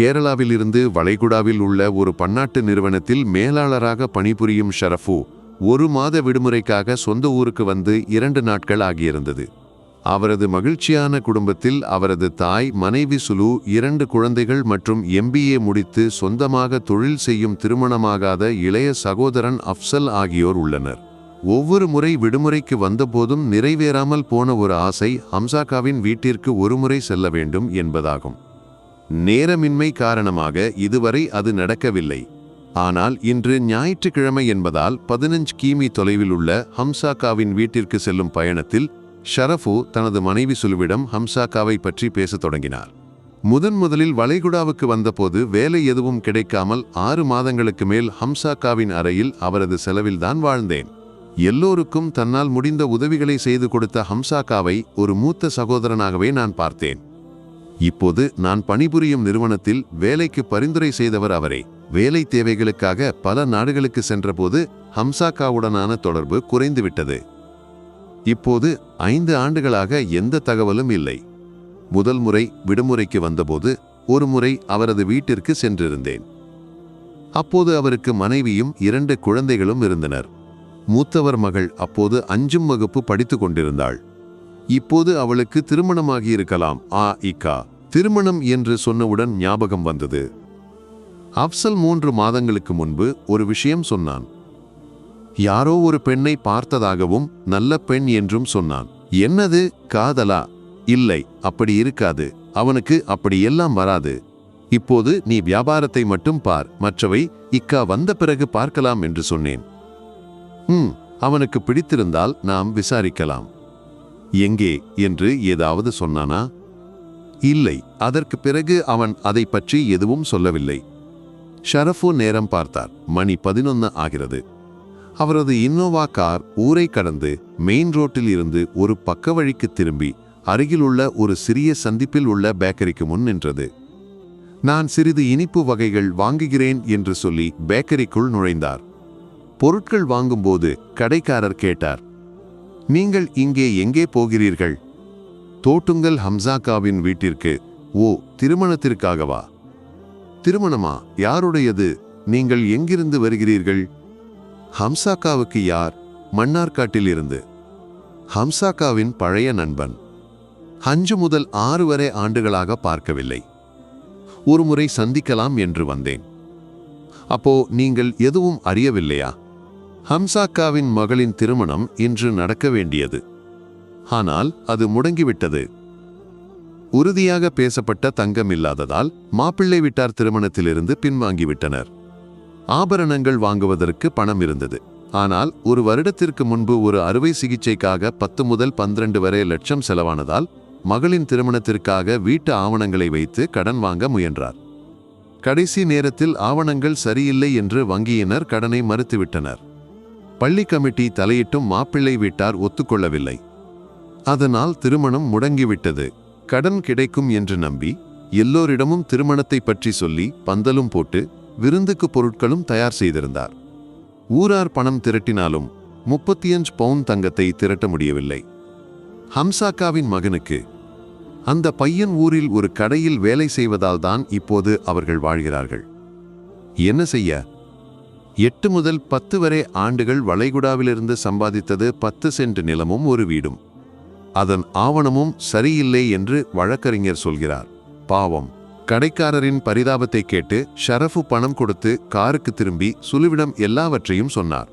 கேரளாவிலிருந்து வளைகுடாவில் உள்ள ஒரு பன்னாட்டு நிறுவனத்தில் மேலாளராக பணிபுரியும் ஷரஃபு ஒரு மாத விடுமுறைக்காக சொந்த ஊருக்கு வந்து இரண்டு நாட்கள் ஆகியிருந்தது. அவரது மகிழ்ச்சியான குடும்பத்தில் அவரது தாய் மனைவி சுலு இரண்டு குழந்தைகள் மற்றும் எம்பிஏ முடித்து சொந்தமாக தொழில் செய்யும் திருமணமாகாத இளைய சகோதரன் அப்சல் ஆகியோர் உள்ளனர். ஒவ்வொரு முறை விடுமுறைக்கு வந்தபோதும் நிறைவேறாமல் போன ஒரு ஆசை ஹம்சாக்காவின் வீட்டிற்கு ஒருமுறை செல்ல வேண்டும் என்பதாகும். நேரமின்மை காரணமாக இதுவரை அது நடக்கவில்லை. ஆனால் இன்று ஞாயிற்றுக்கிழமை என்பதால் பதினஞ்சு கிமி தொலைவில் உள்ள ஹம்சாக்காவின் வீட்டிற்கு செல்லும் பயணத்தில் ஷரஃபு தனது மனைவி சுலுவிடம் ஹம்சாக்காவை பற்றி பேசத் தொடங்கினார். முதன் முதலில் வளைகுடாவுக்கு வந்தபோது வேலை எதுவும் கிடைக்காமல் ஆறு மாதங்களுக்கு மேல் ஹம்சாக்காவின் அறையில் அவரது செலவில்தான் வாழ்ந்தேன். எல்லோருக்கும் தன்னால் முடிந்த உதவிகளை செய்து கொடுத்த ஹம்சாக்காவை ஒரு மூத்த சகோதரனாகவே நான் பார்த்தேன். இப்போது நான் பணிபுரியும் நிறுவனத்தில் வேலைக்கு பரிந்துரை செய்தவர் அவரே. வேலை தேவைகளுக்காக பல நாடுகளுக்கு சென்றபோது ஹம்சாக்காவுடனான தொடர்பு குறைந்துவிட்டது. இப்போது ஐந்து ஆண்டுகளாக எந்த தகவலும் இல்லை. முதல் முறை விடுமுறைக்கு வந்தபோது ஒரு முறை அவரது வீட்டிற்கு சென்றிருந்தேன். அப்போது அவருக்கு மனைவியும் இரண்டு குழந்தைகளும் இருந்தனர். மூத்தவர் மகள் அப்போது அஞ்சும் வகுப்பு படித்துக் கொண்டிருந்தாள். இப்போது அவளுக்கு திருமணமாகியிருக்கலாம். ஆ இக்கா திருமணம் என்று சொன்னவுடன் ஞாபகம் வந்தது. அப்சல் மூன்று மாதங்களுக்கு முன்பு ஒரு விஷயம் சொன்னான். யாரோ ஒரு பெண்ணை பார்த்ததாகவும் நல்ல பெண் என்றும் சொன்னான். என்னது? காதலா? இல்லை அப்படி இருக்காது. அவனுக்கு அப்படி எல்லாம் வராது. இப்போது நீ வியாபாரத்தை மட்டும் பார். மற்றவை இக்கா வந்த பிறகு பார்க்கலாம் என்று சொன்னேன். ம் அவனுக்கு பிடித்திருந்தால் நாம் விசாரிக்கலாம். எங்கே? என்று ஏதாவது சொன்னானா? இல்லை அதற்கு பிறகு அவன் அதை பற்றி எதுவும் சொல்லவில்லை. ஷரஃபு நேரம் பார்த்தார். மணி பதினொன்னு ஆகிறது. அவரது இன்னோவா கார் ஊரை கடந்து மெயின் ரோட்டில் இருந்து ஒரு பக்க வழிக்கு திரும்பி அருகிலுள்ள ஒரு சிறிய சந்திப்பில் உள்ள பேக்கரிக்கு முன் நின்றது. நான் சிறிது இனிப்பு வகைகள் வாங்குகிறேன் என்று சொல்லி பேக்கரிக்குள் நுழைந்தார். பொருட்கள் வாங்கும்போது கடைக்காரர் கேட்டார் நீங்கள் இங்கே எங்கே போகிறீர்கள்? தோட்டுங்கல் ஹம்சாக்காவின் வீட்டிற்கு ஓ திருமணத்திற்காகவா திருமணமா? யாருடையது? நீங்கள் எங்கிருந்து வருகிறீர்கள்? ஹம்சாக்காவுக்கு யார்? மன்னார்காட்டில் இருந்து. ஹம்சாக்காவின் பழைய நண்பன். அஞ்சு முதல் ஆறு வரை ஆண்டுகளாக பார்க்கவில்லை. ஒருமுறை சந்திக்கலாம் என்று வந்தேன். அப்போ நீங்கள் எதுவும் அறியவில்லையா? ஹம்சாக்காவின் மகளின் திருமணம் இன்று நடக்க வேண்டியது. ஆனால் அது முடங்கிவிட்டது. உறுதியாக பேசப்பட்ட தங்கம் இல்லாததால் மாப்பிள்ளை விட்டார் திருமணத்திலிருந்து பின்வாங்கிவிட்டனர். ஆபரணங்கள் வாங்குவதற்கு பணம் இருந்தது. ஆனால் ஒரு வருடத்திற்கு முன்பு ஒரு அறுவை சிகிச்சைக்காக பத்து முதல் பன்னிரண்டு வரை லட்சம் செலவானதால் மகளின் திருமணத்திற்காக வீட்டு ஆவணங்களை வைத்து கடன் வாங்க முயன்றார். கடைசி நேரத்தில் ஆவணங்கள் சரியில்லை என்று வங்கியினர் கடனை மறுத்துவிட்டனர். பள்ளி கமிட்டி தலையிட்டும் மாப்பிள்ளை வீட்டார் ஒத்துக்கொள்ளவில்லை. அதனால் திருமணம் முடங்கிவிட்டது. கடன் கிடைக்கும் என்று நம்பி எல்லோரிடமும் திருமணத்தை பற்றி சொல்லி பந்தலும் போட்டு விருந்துக்கு பொருட்களும் தயார் செய்திருந்தார். ஊரார் பணம் திரட்டினாலும் முப்பத்தி அஞ்சு பவுன் தங்கத்தை திரட்ட முடியவில்லை. ஹம்சாக்காவின் மகனுக்கு அந்த பையன் ஊரில் ஒரு கடையில் வேலை செய்வதால் தான் இப்போது அவர்கள் வாழ்கிறார்கள். என்ன செய்ய? எட்டு முதல் பத்து வரை ஆண்டுகள் வளைகுடாவிலிருந்து சம்பாதித்தது பத்து சென்ட் நிலமும் ஒரு வீடும். அதன் ஆவணமும் சரியில்லை என்று வழக்கறிஞர் சொல்கிறார். பாவம். கடைக்காரரின் பரிதாபத்தை கேட்டு ஷரஃபு பணம் கொடுத்து காருக்கு திரும்பி சுலுவிடம் எல்லாவற்றையும் சொன்னார்.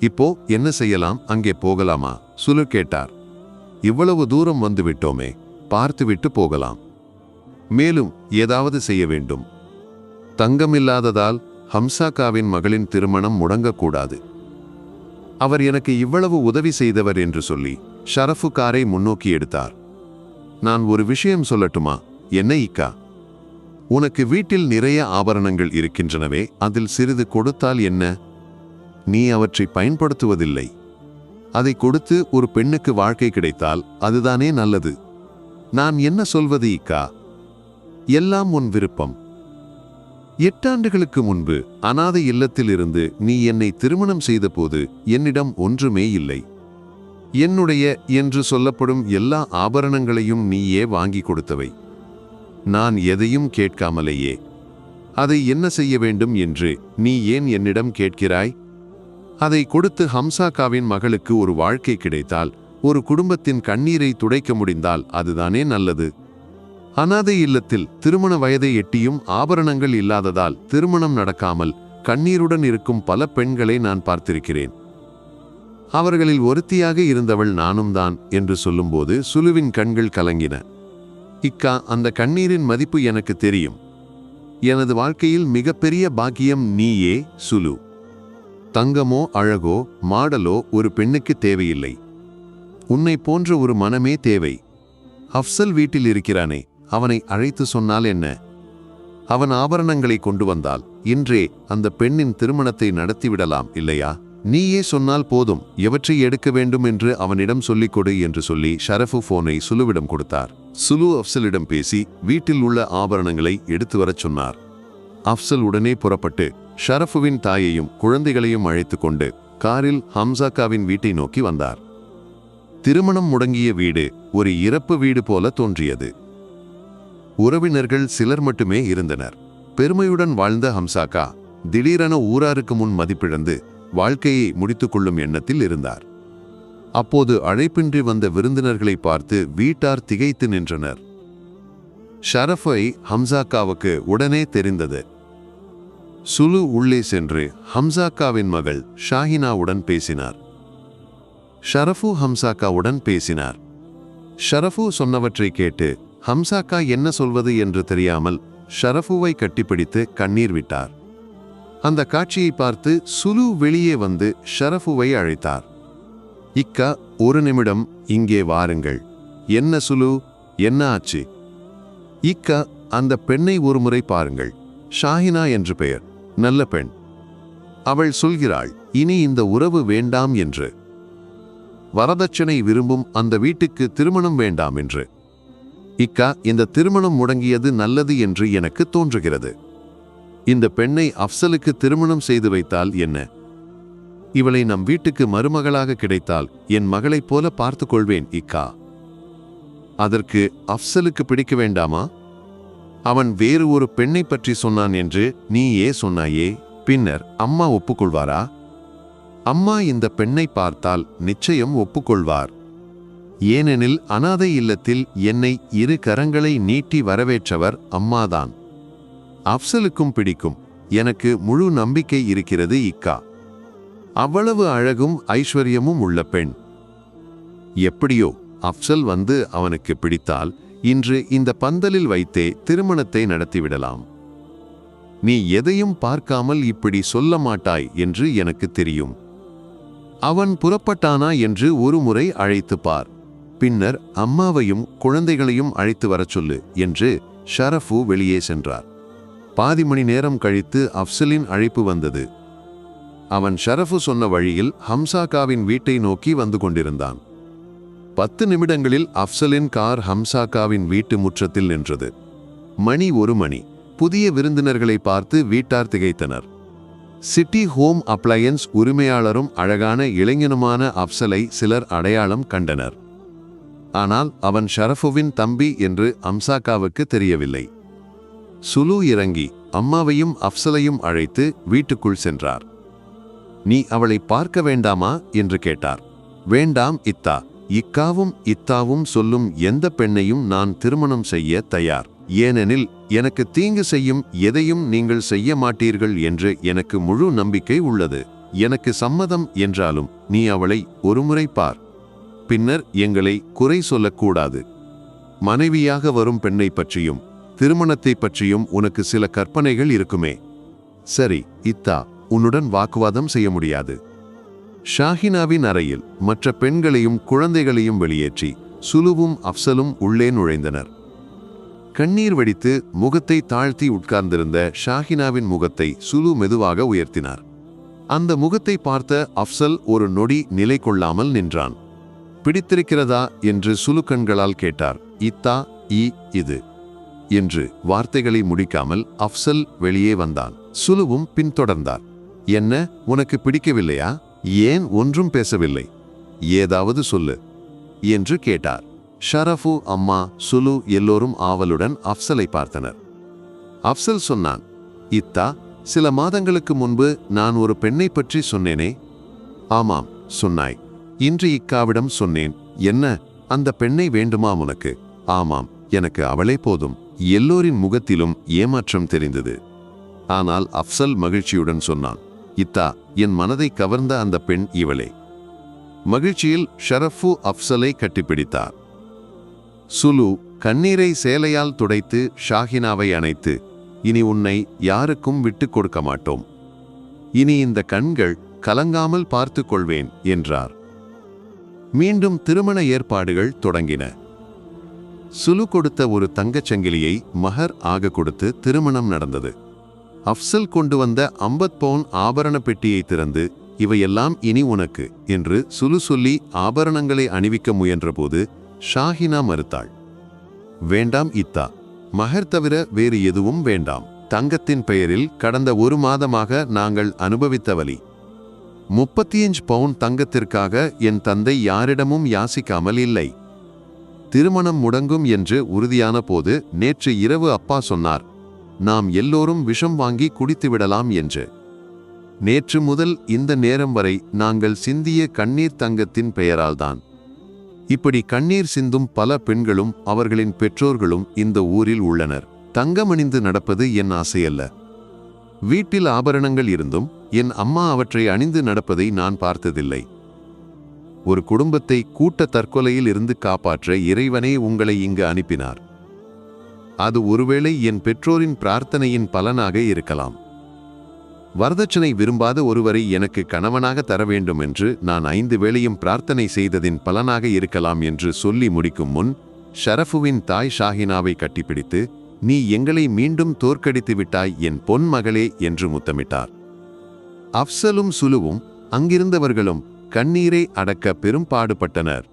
இப்போ என்ன செய்யலாம்? அங்கே போகலாமா? சுலு கேட்டார். இவ்வளவு தூரம் வந்து விட்டோமே. பார்த்துவிட்டு போகலாம். மேலும் ஏதாவது செய்ய வேண்டும். தங்கமில்லாததால் ஹம்சாக்காவின் மகளின் திருமணம் முடங்கக்கூடாது. அவர் எனக்கு இவ்வளவு உதவி செய்தவர் என்று சொல்லி ஷரஃபு காரை முன்னோக்கி எடுத்தார். நான் ஒரு விஷயம் சொல்லட்டுமா? என்ன இக்கா? உனக்கு வீட்டில் நிறைய ஆபரணங்கள் இருக்கின்றனவே அதில் சிறிது கொடுத்தால் என்ன? நீ அவற்றை பயன்படுத்துவதில்லை. அதை கொடுத்து ஒரு பெண்ணுக்கு வாழ்க்கை கிடைத்தால் அதுதானே நல்லது. நான் என்ன சொல்வது இக்கா? எல்லாம் உன் விருப்பம். எட்டாண்டுகளுக்கு முன்பு அனாதை இல்லத்திலிருந்து நீ என்னை திருமணம் செய்தபோது என்னிடம் ஒன்றுமே இல்லை. என்னுடைய என்று சொல்லப்படும் எல்லா ஆபரணங்களையும் நீயே வாங்கி கொடுத்தவை. நான் எதையும் கேட்காமலேயே. அதை என்ன செய்ய வேண்டும் என்று நீ ஏன் என்னிடம் கேட்கிறாய்? அதை கொடுத்து ஹம்சாக்காவின் மகளுக்கு ஒரு வாழ்க்கை கிடைத்தால் ஒரு குடும்பத்தின் கண்ணீரை துடைக்க முடிந்தால் அதுதானே நல்லது. அனாதை இல்லத்தில் திருமண வயதை எட்டியும் ஆபரணங்கள் இல்லாததால் திருமணம் நடக்காமல் கண்ணீருடன் இருக்கும் பல பெண்களை நான் பார்த்திருக்கிறேன். அவர்களில் ஒருத்தியாக இருந்தவள் நானும் தான் என்று சொல்லும்போது சுலுவின் கண்கள் கலங்கின. இக்கா அந்த கண்ணீரின் மதிப்பு எனக்கு தெரியும். எனது வாழ்க்கையில் மிகப்பெரிய பாக்கியம் நீயே சுலு. தங்கமோ அழகோ மாடலோ ஒரு பெண்ணுக்கு தேவையில்லை. உன்னை போன்ற ஒரு மனமே தேவை. அஃப்சல் வீட்டில் இருக்கிறானே அவனை அழைத்து சொன்னால் என்ன? அவன் ஆபரணங்களை கொண்டு வந்தால் இன்றே அந்த பெண்ணின் திருமணத்தை நடத்திவிடலாம் இல்லையா? நீயே சொன்னால் போதும் எவற்றை எடுக்க வேண்டும் என்று அவனிடம் சொல்லிக் கொடு என்று சொல்லி ஷரஃபு போனை சுலுவிடம் கொடுத்தார். சுலு அஃப்சலிடம் பேசி வீட்டில் உள்ள ஆபரணங்களை எடுத்து வரச் சொன்னார். அஃப்சல் உடனே புறப்பட்டு ஷரஃபுவின் தாயையும் குழந்தைகளையும் அழைத்து கொண்டு காரில் ஹம்சாக்காவின் வீட்டை நோக்கி வந்தார். திருமணம் முடங்கிய வீடு ஒரு இறப்பு வீடு போல தோன்றியது. உறவினர்கள் சிலர் மட்டுமே இருந்தனர். பெருமையுடன் வாழ்ந்த ஹம்சாக்கா திடீரென ஊராருக்கு முன் மதிப்பிழந்து வாழ்க்கையை முடித்துக்கொள்ளும் எண்ணத்தில் இருந்தார். அப்போது அழைப்பின்றி வந்த விருந்தினர்களை பார்த்து வீட்டார் திகைத்து நின்றனர். ஷரஃபை ஹம்சாக்காவுக்கு உடனே தெரிந்தது. சுலு உள்ளே சென்று ஹம்சாக்காவின் மகள் ஷாஹினாவுடன் பேசினார். ஷரஃபு ஹம்சாக்காவுடன் பேசினார். ஷரஃபு சொன்னவற்றை கேட்டு ஹம்சாக்கா என்ன சொல்வது என்று தெரியாமல் ஷரஃபுவை கட்டிப்பிடித்து கண்ணீர் விட்டார். அந்த காட்சியை பார்த்து சுலு வெளியே வந்து ஷரஃபுவை அழைத்தார். இக்கா ஒரு நிமிடம் இங்கே வாருங்கள். என்ன சுலு? என்ன ஆச்சு? இக்கா அந்த பெண்ணை ஒருமுறை பாருங்கள். ஷாஹினா என்று பெயர். நல்ல பெண். அவள் சொல்கிறாள் இனி இந்த உறவு வேண்டாம் என்று. வரதட்சணை விரும்பும் அந்த வீட்டுக்கு திருமணம் வேண்டாம் என்று. இக்கா இந்த திருமணம் முடங்கியது நல்லது என்று எனக்கு தோன்றுகிறது. இந்த பெண்ணை அஃப்சலுக்கு திருமணம் செய்து வைத்தால் என்ன? இவளை நம் வீட்டுக்கு மருமகளாக கிடைத்தால் என் மகளைப் போல பார்த்து கொள்வேன் இக்கா. அதற்கு அஃப்சலுக்கு பிடிக்க வேண்டாமா? அவன் வேறு ஒரு பெண்ணை பற்றி சொன்னான் என்று நீ ஏ சொன்னாயே பின்னர் அம்மா ஒப்புக்கொள்வாரா? அம்மா இந்த பெண்ணை பார்த்தால் நிச்சயம் ஒப்புக்கொள்வார். ஏனெனில் அனாதை இல்லத்தில் என்னை இரு கரங்களை நீட்டி வரவேற்றவர் அம்மாதான். அப்சலுக்கும் பிடிக்கும். எனக்கு முழு நம்பிக்கை இருக்கிறது இக்கா. அவ்வளவு அழகும் ஐஸ்வர்யமும் உள்ள பெண். எப்படியோ அப்சல் வந்து அவனுக்கு பிடித்தால் இன்று இந்த பந்தலில் வைத்தே திருமணத்தை நடத்திவிடலாம். நீ எதையும் பார்க்காமல் இப்படி சொல்ல மாட்டாய் என்று எனக்கு தெரியும். அவன் புறப்பட்டானா என்று ஒரு முறை அழைத்துப் பார். பின்னர் அம்மாவையும் குழந்தைகளையும் அழைத்து வரச் சொல்லு என்று ஷரஃபு வெளியே சென்றார். பாதி மணி நேரம் கழித்து அப்சலின் அழைப்பு வந்தது. அவன் ஷரஃபு சொன்ன வழியில் ஹம்சாக்காவின் வீட்டை நோக்கி வந்து கொண்டிருந்தான். பத்து நிமிடங்களில் அப்சலின் கார் ஹம்சாக்காவின் வீட்டு முற்றத்தில் நின்றது. மணி ஒரு மணி. புதிய விருந்தினர்களை பார்த்து வீட்டார் திகைத்தனர். சிட்டி ஹோம் அப்ளையன்ஸ் உரிமையாளரும் அழகான இளைஞனுமான அப்சலை சிலர் அடையாளம் கண்டனர். ஆனால் அவன் ஷரஃபுவின் தம்பி என்று அம்சாக்காவுக்கு தெரியவில்லை. சுலு இறங்கி அம்மாவையும் அப்சலையும் அழைத்து வீட்டுக்குள் சென்றார். நீ அவளை பார்க்க வேண்டாமா? என்று கேட்டார். வேண்டாம் இத்தா. இக்காவும் இத்தாவும் சொல்லும் எந்த பெண்ணையும் நான் திருமணம் செய்ய தயார். ஏனெனில் எனக்கு தீங்கு செய்யும் எதையும் நீங்கள் செய்ய மாட்டீர்கள் என்று எனக்கு முழு நம்பிக்கை உள்ளது. எனக்கு சம்மதம் என்றாலும் நீ அவளை ஒருமுறை பார். பின்னர் எங்களை குறை சொல்லக்கூடாது. மனைவியாக வரும் பெண்ணை பற்றியும் திருமணத்தை பற்றியும் உனக்கு சில கற்பனைகள் இருக்குமே. சரி இத்தா உன்னுடன் வாக்குவாதம் செய்ய முடியாது. ஷாஹினாவின் அறையில் மற்ற பெண்களையும் குழந்தைகளையும் வெளியேற்றி சுலுவும் அப்சலும் உள்ளே நுழைந்தனர். கண்ணீர் வடித்து முகத்தை தாழ்த்தி உட்கார்ந்திருந்த ஷாஹினாவின் முகத்தை சுலு மெதுவாக உயர்த்தினார். அந்த முகத்தை பார்த்த அப்சல் ஒரு நொடி நிலை கொள்ளாமல் நின்றான். பிடித்திருக்கிறதா? என்று சுலு கண்களால் கேட்டார். இத்தா இ இது. என்று வார்த்தைகளை முடிக்காமல் அப்சல் வெளியே வந்தான். சுலுவும் பின்தொடர்ந்தார். என்ன உனக்கு பிடிக்கவில்லையா? ஏன் ஒன்றும் பேசவில்லை? ஏதாவது சொல்லு என்று கேட்டார். ஷரஃபு அம்மா சுலு எல்லோரும் ஆவலுடன் அப்சலை பார்த்தனர். அப்சல் சொன்னான் இத்தா சில மாதங்களுக்கு முன்பு நான் ஒரு பெண்ணை பற்றி சொன்னேனே? ஆமாம் சொன்னாய். இன்று இக்காவிடம் சொன்னேன். என்ன அந்த பெண்ணை வேண்டுமா உனக்கு? ஆமாம் எனக்கு அவளே போதும். எல்லோரின் முகத்திலும் ஏமாற்றம் தெரிந்தது. ஆனால் அஃப்சல் மகிழ்ச்சியுடன் சொன்னான் இத்தா என் மனதை கவர்ந்த அந்த பெண் இவளே. மகிழ்ச்சியில் ஷரஃபு அஃப்சலை கட்டிப்பிடித்தார். சுலு கண்ணீரை சேலையால் துடைத்து ஷாஹினாவை அணைத்து இனி உன்னை யாருக்கும் விட்டுக் கொடுக்க மாட்டோம். இனி இந்த கண்கள் கலங்காமல் பார்த்து கொள்வேன் என்றார். மீண்டும் திருமண ஏற்பாடுகள் தொடங்கின. சுலு கொடுத்த ஒரு தங்கச் சங்கிலியை மஹர் ஆக கொடுத்து திருமணம் நடந்தது. அஃப்சல் கொண்டு வந்த அம்பத் பவுன் ஆபரண பெட்டியை திறந்து இவையெல்லாம் இனி உனக்கு என்று சுலு சொல்லி ஆபரணங்களை அணிவிக்க முயன்றபோது ஷாஹினா மறுத்தாள். வேண்டாம் இத்தா. மஹர் தவிர வேறு எதுவும் வேண்டாம். தங்கத்தின் பெயரில் கடந்த ஒரு மாதமாக நாங்கள் அனுபவித்த வலி. முப்பத்தியஞ்சு பவுன் தங்கத்திற்காக என் தந்தை யாரிடமும் யாசிக்காமல் இல்லை. திருமணம் முடங்கும் என்று உறுதியான போது நேற்று இரவு அப்பா சொன்னார் நாம் எல்லோரும் விஷம் வாங்கி குடித்து விடலாம் என்று. நேற்று முதல் இந்த நேரம் வரை நாங்கள் சிந்திய கண்ணீர் தங்கத்தின் பெயரால்தான். இப்படி கண்ணீர் சிந்தும் பல பெண்களும் அவர்களின் பெற்றோர்களும் இந்த ஊரில் உள்ளனர். தங்கமணிந்து நடப்பது என் ஆசையல்ல. வீட்டில் ஆபரணங்கள் இருந்தும் என் அம்மா அவற்றை அணிந்து நடப்பதை நான் பார்த்ததில்லை. ஒரு குடும்பத்தை கூட்ட தற்கொலையில் இருந்து காப்பாற்ற இறைவனே உங்களை இங்கு அனுப்பினார். அது ஒருவேளை என் பெற்றோரின் பிரார்த்தனையின் பலனாக இருக்கலாம். வரதட்சணை விரும்பாத ஒருவரை எனக்கு கணவனாக தர வேண்டும் என்று நான் ஐந்து வேளையும் பிரார்த்தனை செய்ததின் பலனாக இருக்கலாம் என்று சொல்லி முடிக்கும் முன் ஷரஃபுவின் தாய் ஷாஹினாவை கட்டிப்பிடித்து நீ எங்களை மீண்டும் தோற்கடித்து விட்டாய் என் பொன் மகளே என்று முத்தமிட்டார். அஃப்சலும் சுலுவும் அங்கிருந்தவர்களும் கண்ணீரை அடக்க பெரும் பாடுபட்டனர்.